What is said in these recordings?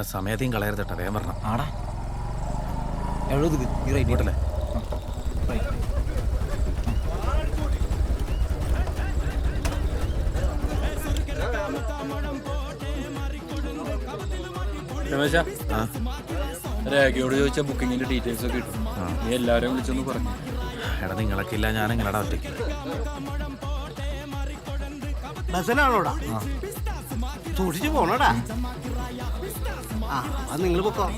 എടാ സമയത്തെയും കളയരുത് കേട്ടോ വേഗം വരണം. ആടാ. എഴുപത് ഈ റേറ്റ് രമേശ? ആ. രേഖയോട് ചോദിച്ച ബുക്കിങ്ങിന്റെ ഡീറ്റെയിൽസ് ഒക്കെ കിട്ടും. നീ എല്ലാവരെയും വിളിച്ചൊന്ന് പറഞ്ഞു എടാ നിങ്ങളൊക്കെ ഇല്ല ഞാൻ എങ്ങനെടാ ഒറ്റയ്ക്ക് ബസ്സിലാണോടാ? സൂക്ഷിച്ചു പോണോടാ? ആ അത് നിങ്ങൾ പൊക്കോ.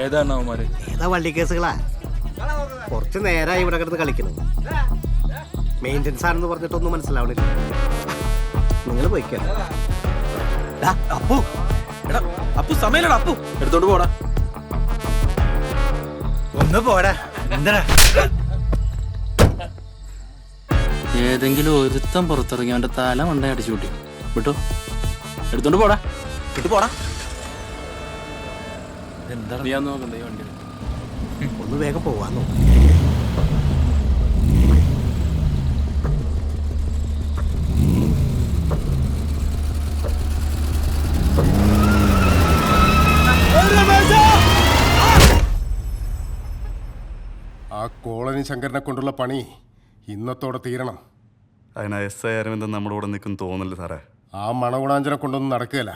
ഏതാണ് അവന്മാര്? ഏതാ വള്ളി കേസുകളാ? കുറച്ച് നേരമായി ഇവിടെ കിടന്ന് കളിക്കുന്നത്. മെയിന്റെനൻസ് ആണെന്ന് പറഞ്ഞിട്ടൊന്നും മനസ്സിലാവണില്ല. നിങ്ങൾ പോയിക്കോ. അപ്പു. എടാ അപ്പു സമയല്ലടാ അപ്പു. എടുത്തോണ്ട് പോടാ. ഒന്ന് പോടാ. എന്താ ഏതെങ്കിലും ഒരുത്തം പുറത്തിറങ്ങി അവന്റെ തല മണ്ട അടിച്ചു കൂട്ടി. വിട്ടോ? എടുത്തോണ്ട് പോടാ. വിട്ടു പോടാ. എന്താ നീ നോക്കണ്ടേ ഈ വണ്ടി? ഒന്ന് വേഗം പോവാന്നോ ആ കോളനി ശങ്കരനെ കൊണ്ടുള്ള പണി ഇന്നത്തോടെ തീരണം. അതിനാ എസ് ഐ അരവിന്ദൻ നമ്മുടെ കൂടെ നിൽക്കും തോന്നില്ല സാറേ. ആ മണഗുണാഞ്ചനെ കൊണ്ടൊന്നും നടക്കുകയില്ല.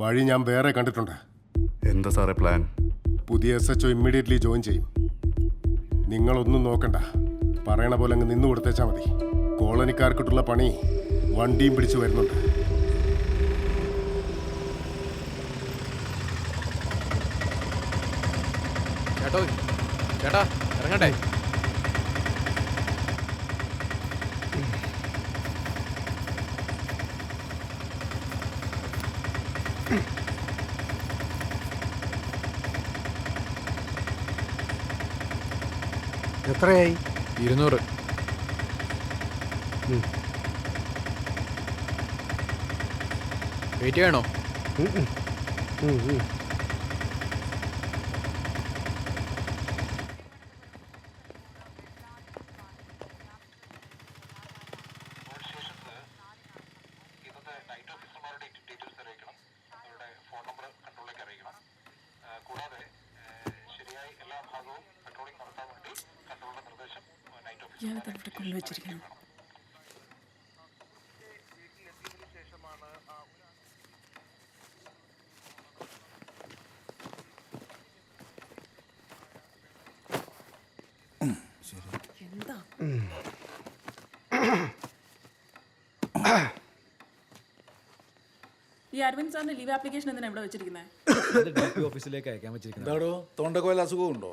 വഴി ഞാൻ വേറെ കണ്ടിട്ടുണ്ട്. എന്താ സാറേ പ്ലാൻ? പുതിയ S H O immediately join ചെയ്യും. നിങ്ങളൊന്നും നോക്കണ്ട. പറയണ പോലെ അങ്ങ് നിന്ന് കൊടുത്തേച്ചാൽ മതി. കോളനിക്കാർക്കിട്ടുള്ള പണി വണ്ടിയും പിടിച്ചു വരുന്നുണ്ട്. ചേട്ടോ ചേട്ടാ ഇറങ്ങട്ടെ? എത്രയായി? ഇരുന്നൂറ്. വെയിറ്റ് ചെയ്യണോ? ഇയാളെ ഇവിടെ കൊണ്ടുവച്ചിരിക്കണം എന്താ? ഈ അരവിന്ദ് സാറിന്റെ ലീവ് ആപ്ലിക്കേഷൻ എന്തിനാ ഇവിടെ വെച്ചിരിക്കുന്നത് ഓഫീസിലേക്ക് അയക്കാൻ വെച്ചിരിക്കുന്നത് എന്താടോ തൊണ്ടക്കോല അസുഖമുണ്ടോ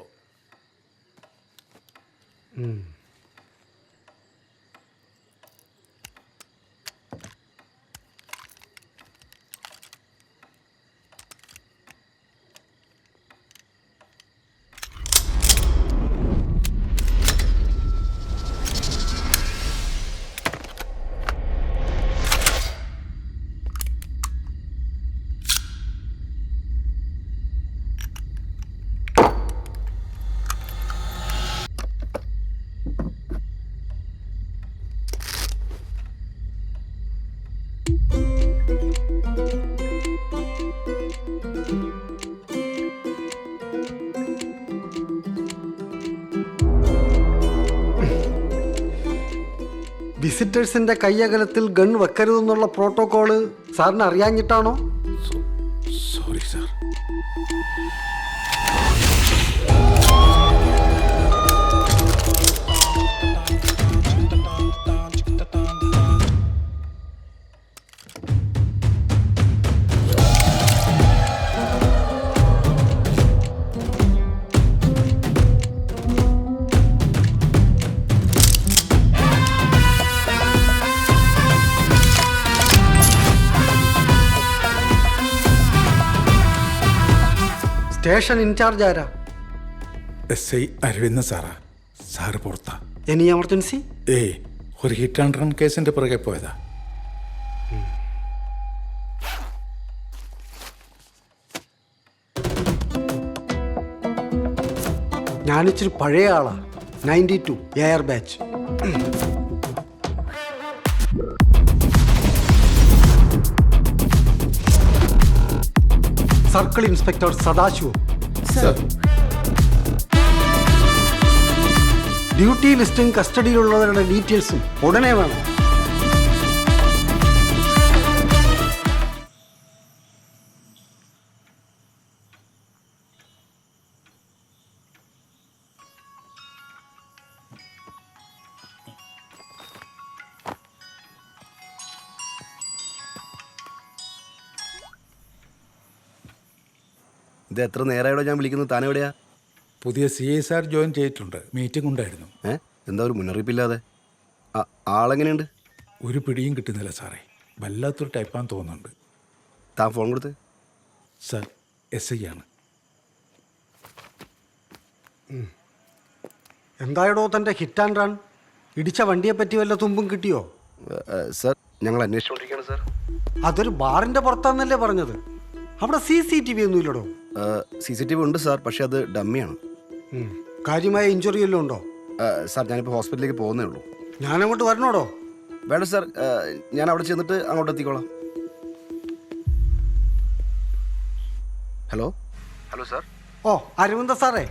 വിസിറ്റേഴ്സിന്റെ കൈയകലത്തിൽ ഗൺ വെക്കരുതെന്നുള്ള പ്രോട്ടോകോൾ സാറിന് അറിയാഞ്ഞിട്ടാണോ? സ്റ്റേഷൻ ഇൻചാർജ് ആരാ? എസ് ഐ അരവിന്ദ സാറാ. സാറ് പുറത്താ. എനി എമർജൻസി ഏയ് ഒരു ഹിറ്റ് ആൻഡ് റൺ കേസിന്റെ പുറകെ പോയതാ. ഞാനിച്ചിരി പഴയ ആളാ. Ninety two year batch circle inspector Sadasivam. Duty ലിസ്റ്റും കസ്റ്റഡിയിലുള്ളവരുടെ ഡീറ്റെയിൽസും ഉടനെ വേണം. ഇത് എത്ര നേരമായിടോ ഞാൻ വിളിക്കുന്നത്? താൻ എവിടെയാ പുതിയ സി എസ് ആർ ജോയിൻ ചെയ്തിട്ടുണ്ട്. മീറ്റിംഗ് ഉണ്ടായിരുന്നു. ഏ? എന്താ ഒരു മുന്നറിയിപ്പില്ലാതെ? ആ- ആളെങ്ങനെയുണ്ട്? ഒരു പിടിയും കിട്ടുന്നില്ല സാറേ. വല്ലാത്തൊരു ടൈപ്പാന്ന് തോന്നുന്നുണ്ട്. താൻ ഫോൺ കൊടുത്ത്? സാർ എസ് ഐ ആണ്. എന്തായടോ തന്റെ ഹിറ്റ് ആൻഡ് റൺ ഇടിച്ച വണ്ടിയെ പറ്റി വല്ല തുമ്പും കിട്ടിയോ? ഏ, ഏ, സർ ഞങ്ങൾ അന്വേഷിച്ചുകൊണ്ടിരിക്കുകയാണ് സാർ. അതൊരു ബാറിന്റെ പുറത്താന്നല്ലേ പറഞ്ഞത്? അവിടെ സി സി ടി വി ഒന്നും ഇല്ലടോ? സി സി ടി വി ഉണ്ട് സാർ പക്ഷെ അത് ഡമ്മിയാണ്. കാര്യമായ ഇഞ്ചുറി എല്ലാം ഉണ്ടോ? സാർ ഞാനിപ്പോൾ ഹോസ്പിറ്റലിലേക്ക് പോകുന്നേ ഉള്ളൂ. ഞാനങ്ങോട്ട് വരണോടോ? വേണ്ട സാർ ഞാൻ അവിടെ ചെന്നിട്ട് അങ്ങോട്ട് എത്തിക്കോളാം. ഹലോ? Hello sir. ഓ അരവിന്ദ സാറേ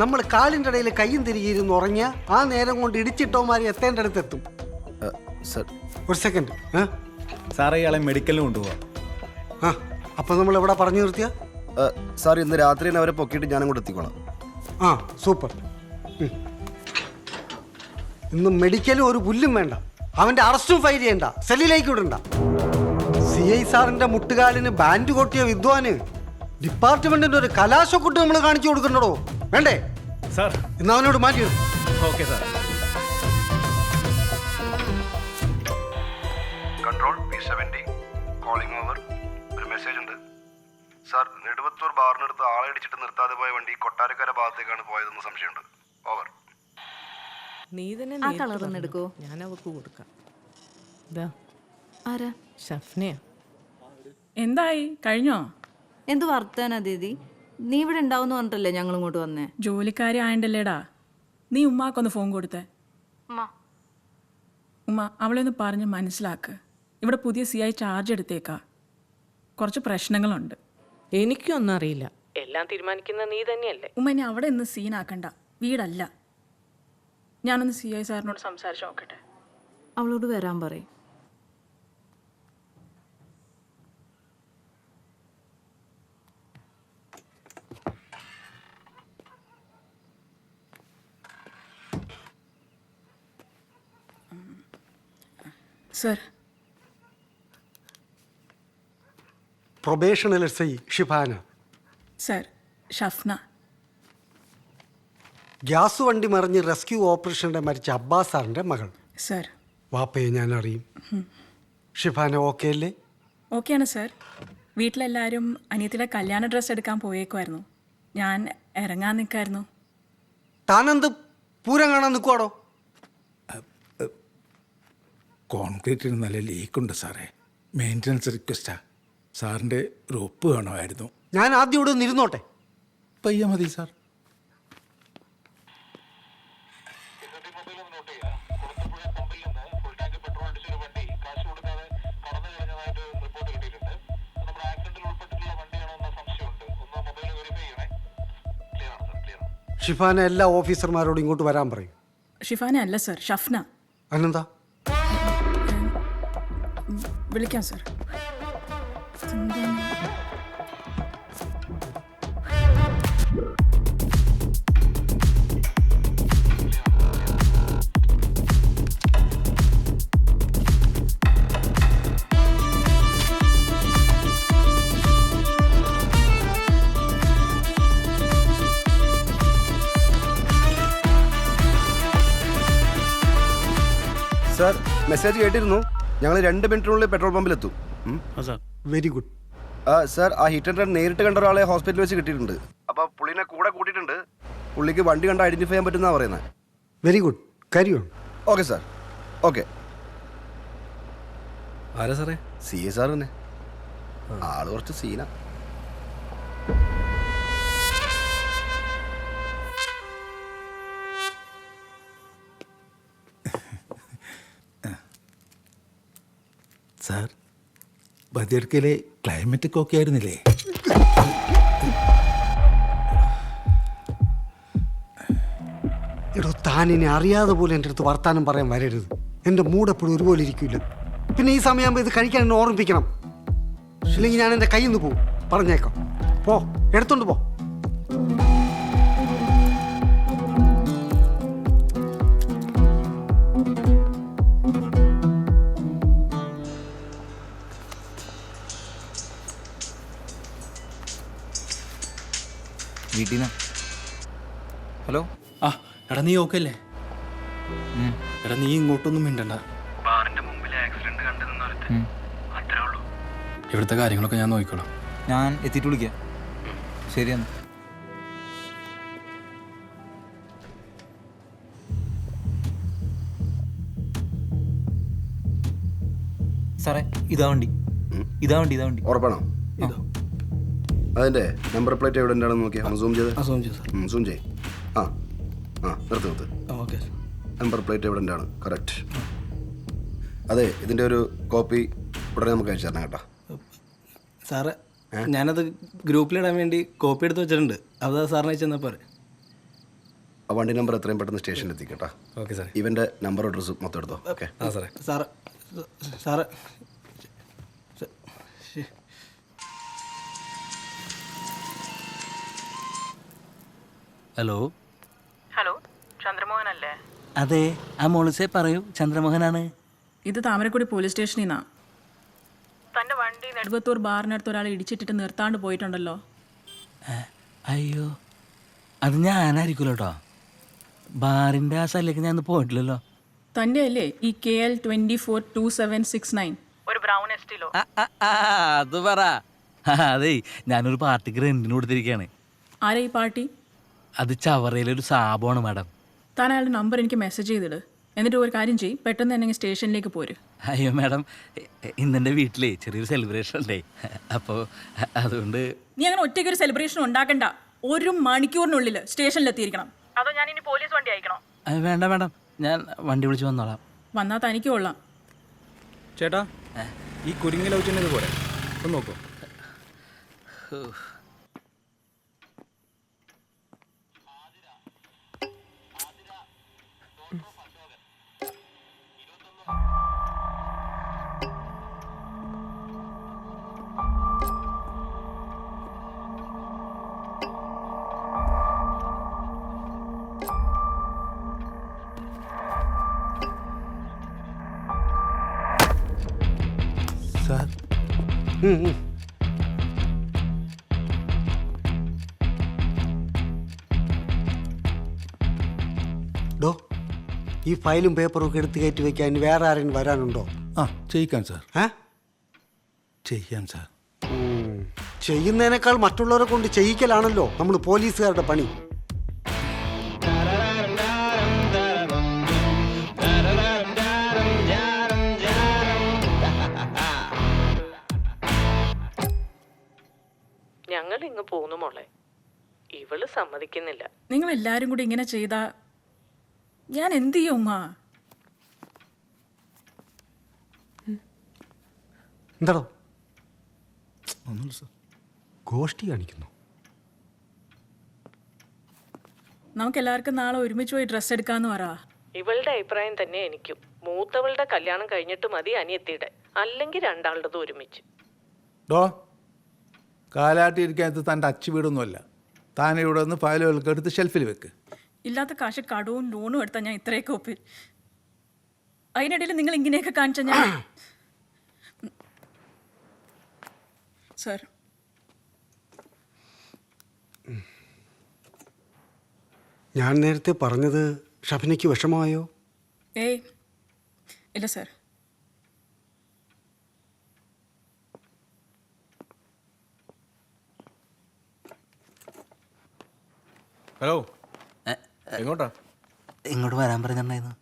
നമ്മൾ കാലിന്റെ ഇടയിൽ കയ്യും തിരികെയിരുന്ന് ഉറങ്ങിയ ആ നേരം കൊണ്ട് ഇടിച്ചിട്ടോമാരി എത്തേണ്ട അടുത്ത് എത്തും. സാർ. ഒരു സെക്കൻഡ് സാറേ ഇയാളെ മെഡിക്കലിന് കൊണ്ടുപോവാം. ആ അപ്പം നമ്മൾ എവിടെ പറഞ്ഞു നിർത്തിയ? സാർ ഇന്ന് രാത്രി തന്നെ അവരെ പൊക്കിയിട്ട് ഞാനും കൂടെ എത്തിക്കോളാം. ആ സൂപ്പർ. ഇന്ന് മെഡിക്കലും ഒരു പുല്ലും വേണ്ട. അവന്റെ അറസ്റ്റും ഫയൽ ചെയ്യണ്ട. സെല്ലിലേക്ക് വിടണ്ട. സി ഐ സാറിന്റെ മുട്ടുകാലിന് ബാൻഡ് കൊട്ടിയ വിദ്വാന് ഡിപ്പാർട്ട്മെന്റിന്റെ ഒരു കലാശക്കുട്ട് നമ്മൾ കാണിച്ചു കൊടുക്കണ്ടോ വേണ്ടേ? സാർ. ഇന്ന് അവനോട് മാറ്റി. Okay sir. Control P seventy calling sir Neduvathur ബാറിനടുത്ത് ആളെ ഇടിച്ചിട്ട് നിർത്താതെ പോയ വണ്ടി കൊട്ടാരക്കര ഭാഗത്തേക്കാണ് പോയതെന്ന് സംശയമുണ്ട്. ഓവർ. നീ തന്നെ ആ നേരിട്ട് പറഞ്ഞോ. ഞാൻ അവക്ക് കൊടുക്കാം. ഇതാ ആരാ? ഷഫ്നയാ. എന്തായി? കഴിഞ്ഞോ? എന്ത് വർത്താനാ ദീദി? നീ ഇവിടെ ഉണ്ടാവുന്നു പറഞ്ഞിട്ടല്ലേ ഞങ്ങൾ ഇങ്ങോട്ട് വന്നേ? ജോലിക്കാരി ആയണ്ടല്ലേടാ? നീ ഉമ്മാക്കൊന്ന് ഫോൺ കൊടുത്തേ. ഉമ്മ. അവളെ ഒന്ന് പറഞ്ഞ് മനസ്സിലാക്ക്. ഇവിടെ പുതിയ സി ഐ ചാർജ് എടുത്തേക്കാ. കുറച്ച് പ്രശ്നങ്ങളുണ്ട്. എനിക്കൊന്നും അറിയില്ല എല്ലാം തീരുമാനിക്കുന്ന നീ തന്നെയല്ലേ? ഉമ്മനെ അവിടെ ഒന്ന് സീനാക്കണ്ട. വീടല്ല. ഞാനൊന്ന് സി ഐ സാറിനോട് സംസാരിച്ച് നോക്കട്ടെ. അവളോട് വരാൻ പറയും. Sir probational S I Shifana sir Shafna gas വണ്ടി മറിഞ്ഞ് റെസ്ക്യൂ ഓപ്പറേഷനിടെ മരിച്ച അബ്ബാസ് സാറിന്റെ മകൾ. സർ വാപ്പയെ ഞാൻ അറിയും ഷിഫാന ഓക്കെ അല്ലേ? ഓക്കെയാണ് സർ വീട്ടിലെല്ലാവരും അനിയത്തിയുടെ കല്യാണ ഡ്രസ് എടുക്കാൻ പോയേക്കുമായിരുന്നു ഞാൻ ഇറങ്ങാൻ നിൽക്കായിരുന്നു താനെന്ത് പൂരം കാണാൻ നിൽക്കുവാടോ കോൺക്രീറ്റിന് നല്ല ലീക്കുണ്ട് സാറേ മെയിന്റനൻസ് റിക്വസ്റ്റാ സാറിന്റെ ഒരു ഒപ്പ് വേണമായിരുന്നു. ഞാൻ ആദ്യം ഇവിടെ ഒന്ന് ഇരുന്നോട്ടെ? പയ്യ മതി സാർ. ഷിഫാന എല്ലാ ഓഫീസർമാരോടും ഇങ്ങോട്ട് വരാൻ പറയും. ഷിഫാന അല്ല സർ. ഷഫ്ന. അനന്താ വിളിക്കാം സർ. സാർ മെസ്സേജ് കേട്ടിരുന്നു. ഞങ്ങൾ രണ്ട് മിനിറ്റിനുള്ളിൽ പെട്രോൾ പമ്പിലെത്തും. ഉം. വെരി ഗുഡ് ആ സാർ ആ ഹിറ്റ് ആൻഡ് റൺ നേരിട്ട് കണ്ട ഒരാളെ ഹോസ്പിറ്റലിൽ വെച്ച് കിട്ടിയിട്ടുണ്ട്. അപ്പോൾ പുള്ളിനെ കൂടെ കൂട്ടിയിട്ടുണ്ട്. പുള്ളിക്ക് വണ്ടി കണ്ട് ഐഡന്റിഫൈ ചെയ്യാൻ പറ്റുന്ന പറയുന്നത് വെരി ഗുഡ് കരിയോ ഓക്കെ സാർ ഓക്കെ ആരാ സാറേ? സി എ സാർ തന്നെ. ആൾ കുറച്ച് സീന. സാർ ബദിയർക്കയിലെ ക്ലൈമറ്റ് ഒക്കെ ആയിരുന്നില്ലേ? എടോ താനിനെ അറിയാതെ പോലും എന്റെ അടുത്ത് വർത്താനം പറയാൻ വരരുത്. എന്റെ മൂഡ് എപ്പോഴും ഒരുപോലെ ഇരിക്കില്ല പിന്നെ ഈ സമയമാകുമ്പോൾ ഇത് കഴിക്കാൻ എന്നെ ഓർമ്മിപ്പിക്കണം. ഇല്ലെങ്കിൽ ഞാൻ എന്റെ കയ്യിൽ നിന്ന് പോകും പറഞ്ഞേക്കാം. പോ എടുത്തോണ്ട് പോ. വീട്ടിൽ ഹലോ? ആ എടാ നീ ഓക്കെ അല്ലേ? എടാ നീ ഇങ്ങോട്ടൊന്നും മിണ്ടണ്ട. ഇവിടുത്തെ കാര്യങ്ങളൊക്കെ ഞാൻ നോക്കിക്കോളാം. ഞാൻ എത്തിയിട്ട് വിളിക്കാം. ശരിയെന്ന്. സാറേ ഇതാ വണ്ടി. ഇതാ വണ്ടി ഇതാ വണ്ടി. ഉറപ്പാണോ? അതിന്റെ നമ്പർ പ്ലേറ്റ് എവിടെ ഉണ്ടാണെന്ന് നോക്കിയാ. ഒന്ന് സൂം ചെയ്ത്. സൂം ചെയ് ആ ആ നിർത്ത് നിർത്ത്. ഓക്കെ. നമ്പർ പ്ലേറ്റ് എവിടെ ഉണ്ടാണ് കറക്റ്റ്. അതെ ഇതിന്റെ ഒരു കോപ്പി ഉടനെ നമുക്ക് അയച്ചു തരണം കേട്ടോ. സാറ് ഞാനത് ഗ്രൂപ്പിലിടാൻ വേണ്ടി കോപ്പി എടുത്ത് വെച്ചിട്ടുണ്ട്. അത് സാറിന് അയച്ചു തന്നാൽ പോരെ. ആ വണ്ടി നമ്പർ എത്രയും പെട്ടെന്ന് സ്റ്റേഷനിൽ എത്തിക്കട്ടോ ഓക്കെ സാർ ഇവന്റെ നമ്പർ അഡ്രസ്സ് മൊത്തം എടുത്തോ. ഓക്കെ. ആ സാറേ. സാറ് സാറ് ഹലോ ഹലോ ചന്ദ്രമോഹൻ അല്ലേ അതെ ആ മോളിസെ പറയൂ ചന്ദ്രമോഹനാണ്. ഇത് താമരക്കുടി പോലീസ് സ്റ്റേഷനിൽ നിന്നാ തന്റെ വണ്ടി നെടുമ്പത്തൂർ ബാറിനടുത്ത് ഒരാൾ ഇടിച്ചിട്ടിട്ട് നിർത്താണ്ട് പോയിട്ടുണ്ടല്ലോ. അയ്യോ അത് ഞാനായിരിക്കുമല്ലോ കേട്ടോ ബാറിന്റെ ആ സ്ഥലത്തേക്ക് ഞാൻ പോയിട്ടില്ലല്ലോ. തന്റെ അല്ലേ ഈ K L twenty four two seven six nine ഒരു ബ്രൗൺ എസ്റ്റിലോ? ആ, ആ, ആ, അത് പറ. അതെ ഞാനൊരു പാർട്ടിക്ക് റെന്റിന് കൊടുത്തിരിക്കുകയാണ് ആരാ ഈ പാർട്ടി? അത് ചവറയിലൊരു സാബമാണ് മാഡം. താൻ അയാളുടെ നമ്പർ എനിക്ക് മെസ്സേജ് ചെയ്തിട്. എന്നിട്ട് ഒരു കാര്യം ചെയ്യും പെട്ടെന്ന് തന്നെ സ്റ്റേഷനിലേക്ക് പോര്. അയ്യോ മാഡം. ഇന്നെന്റെ വീട്ടിലേ ചെറിയൊരു സെലിബ്രേഷൻ ഉണ്ടേ. അപ്പോൾ അതുകൊണ്ട് നീ അങ്ങനെ ഒറ്റയ്ക്ക് ഒരു സെലിബ്രേഷൻ ഉണ്ടാക്കണ്ട. ഒരു മണിക്കൂറിനുള്ളിൽ സ്റ്റേഷനിലെത്തിയിരിക്കണം. അതോ ഞാൻ ഇനി പോലീസ് വണ്ടി അയക്കണോ? വേണ്ട മാഡം. ഞാൻ വണ്ടി വിളിച്ച് വന്നോളാം. വന്നാ തനിക്ക് കൊള്ളാം. ചേട്ടാ ഈ കുരുങ്ങി ലവ് ചെയ്യുന്നത് പോലെ ഒന്ന് നോക്കൂ. സാർ. ഡോ ഈ ഫയലും പേപ്പറും ഒക്കെ എടുത്ത് കയറ്റി വെക്കാൻ വേറെ ആരെങ്കിലും വരാനുണ്ടോ? ആ ചെയ്യിക്കാൻ സാർ. ഏ? ചെയ്യാം സാർ. ചെയ്യുന്നതിനേക്കാൾ മറ്റുള്ളവരെ കൊണ്ട് ചെയ്യിക്കലാണല്ലോ നമ്മൾ പോലീസുകാരുടെ പണി. ഞങ്ങൾ ഇങ്ങ് പോന്നു മോളെ. ഇവൾ സമ്മതിക്കുന്നില്ല. നിങ്ങൾ എല്ലാരും കൂടി ഇങ്ങനെ ചെയ്താ ഞാൻ എന്ത് ചെയ്യും ഉമ്മ? എന്താണോ ഒന്നുമില്ല സാർ. ഗോഷ്ടി കാണിക്കുന്നു. നമുക്ക് എല്ലാവർക്കും നാളെ ഒരുമിച്ച് പോയി ഡ്രസ്സ് എടുക്കാന്ന് പറ. ഇവളുടെ അഭിപ്രായം തന്നെ എനിക്കും. മൂത്തവളുടെ കല്യാണം കഴിഞ്ഞിട്ട് മതി അനിയത്തിയുടെ. അല്ലെങ്കിൽ രണ്ടാളുടെ ഒരുമിച്ച്. ഡോ കാലാട്ടി ഇരിക്കാത്ത തന്റെ അച്ചു വീടൊന്നുമല്ല. താൻ ഇവിടെ നിന്ന് ഫയലുകളൊക്കെ എടുത്ത് ഷെൽഫിൽ വെക്ക്. ഇല്ലാത്ത കാശ് കടവും ലോണും എടുത്താൽ ഞാൻ ഇത്രയൊക്കെ ഒപ്പിൽ. അതിനിടയിൽ നിങ്ങൾ ഇങ്ങനെയൊക്കെ കാണിച്ച ഞാൻ സാർ. ഞാൻ നേരത്തെ പറഞ്ഞത് ഷഫിനയ്ക്ക് വിഷമമായോ? ഏയ്. ഇല്ല സർ. ഹലോ. എങ്ങോട്ടാ? ഇങ്ങോട്ട് വരാൻ പറഞ്ഞിട്ടുണ്ടായിരുന്നു.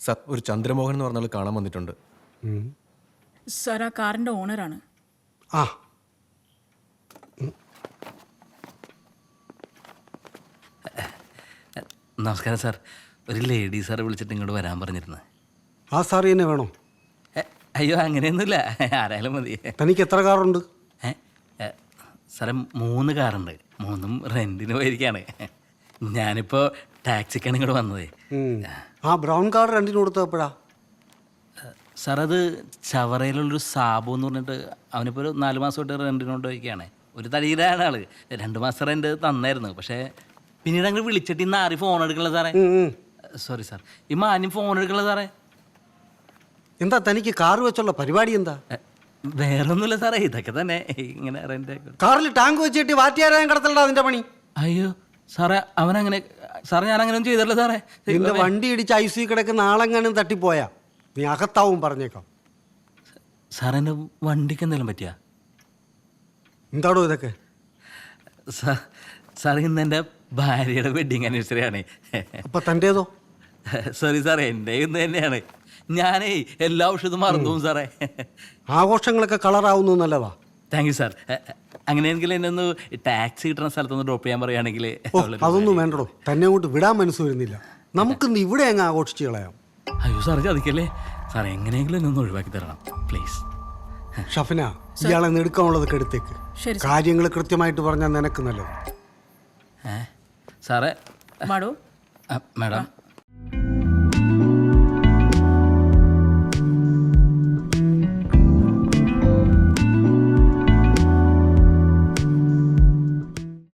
സർ ഒരു ചന്ദ്രമോഹൻ എന്ന് പറഞ്ഞാൽ കാണാൻ വന്നിട്ടുണ്ട്. സർ ആ കാറിന്റെ ഓണറാണ്. ആ. നമസ്കാരം സാർ. ഒരു ലേഡി സാറ് വിളിച്ചിട്ട് ഇങ്ങോട്ട് വരാൻ പറഞ്ഞിരുന്നു. ആ സാർ തന്നെ വേണോ? അയ്യോ അങ്ങനെയൊന്നുമില്ല. ആരായാലും മതി. തനിക്ക് എത്ര കാറുണ്ട്? സാറേ മൂന്ന് കാറുണ്ട്. മൂന്നും റെന്റിന് പോയിരിക്കാണ്. ഞാനിപ്പോ ടാക്സിക്കാണ് ഇങ്ങോട്ട് വന്നത്. ആ ബ്രൗൺ കാർ റെന്റിന് കൊടുത്തപ്പോഴാ? സാർ അത് ചവറയിലുള്ളൊരു സാബു എന്ന് പറഞ്ഞിട്ട് അവനിപ്പോൾ ഒരു നാല് മാസമായിട്ട് തൊട്ട് റെന്റിനോട്ട് പോയിരിക്കുകയാണ് ഒരു തടിയിലാണ് ആൾ. രണ്ട് മാസം റെന്റ് തന്നായിരുന്നു. പക്ഷേ പിന്നീട് അങ്ങനെ വിളിച്ചിട്ട് ഇന്ന് ആരും ഫോൺ എടുക്കണ സാറേ. സോറി സാർ ഈ മാന്യം ഫോൺ എടുക്കണ സാറേ. എന്താ തനിക്ക് കാർ വെച്ചുള്ള പരിപാടി എന്താ? വേറെ ഒന്നുമില്ല സാറേ ഇതൊക്കെ തന്നെ. ഇങ്ങനെ റെന്റ് കാറിൽ ടാങ്ക് വെച്ചിട്ട് വാറ്റിയാരായം കടത്തലടാ അതിന്റെ പണി? അയ്യോ സാറേ അവനങ്ങനെ സാറേ ഞാൻ അങ്ങനെ ഒന്നും ചെയ്തല്ലോ സാറേ. നിന്റെ വണ്ടി ഇടിച്ച് ഐ സി കിടക്കുന്ന ആളെങ്ങാനും തട്ടിപ്പോയാ? നീ അകത്താവും പറഞ്ഞേക്കാം. സാറേ എന്റെ വണ്ടിക്ക് എന്തെങ്കിലും പറ്റിയാ? എന്താടോ ഇതൊക്കെ? സാർ ഇന്ന് എന്റെ ഭാര്യയുടെ വെഡിങ് ആനിവേഴ്സറി ആണ്. അപ്പൊ തന്റെതോ സോറി സാറേ എന്റെ ഇന്ന് തന്നെയാണ്. ഞാനേ എല്ലാ ഔഷധവും മറന്നു സാറേ. ആഘോഷങ്ങളൊക്കെ കളറാവുന്നു നല്ലതാ താങ്ക് യു സാർ അങ്ങനെയെങ്കിൽ എന്നെ ഒന്ന് ടാക്സി കിട്ടുന്ന സ്ഥലത്തൊന്ന് ഡ്രോപ്പ് ചെയ്യാൻ പറയുകയാണെങ്കിൽ ഓ അതൊന്നും വേണ്ടടോ. തന്നെ അങ്ങോട്ട് വിടാൻ മനസ്സ് വരുന്നില്ല. നമുക്കിന്ന് ഇവിടെ അങ്ങ് ആഘോഷിച്ച് കളയാം. അയ്യോ സാർ ചതിക്കല്ലേ? സാർ എങ്ങനെയെങ്കിലും എന്നെ ഒന്ന് ഒഴിവാക്കി തരണം പ്ലീസ് ഷഫിന ഇയാളെ നെടുക്കാനുള്ളതൊക്കെ എടുത്തേക്ക്. ശരി. കാര്യങ്ങൾ കൃത്യമായിട്ട് പറഞ്ഞാൽ നിനക്ക് നല്ലത്. സാറേ മാഡോ? മാഡം?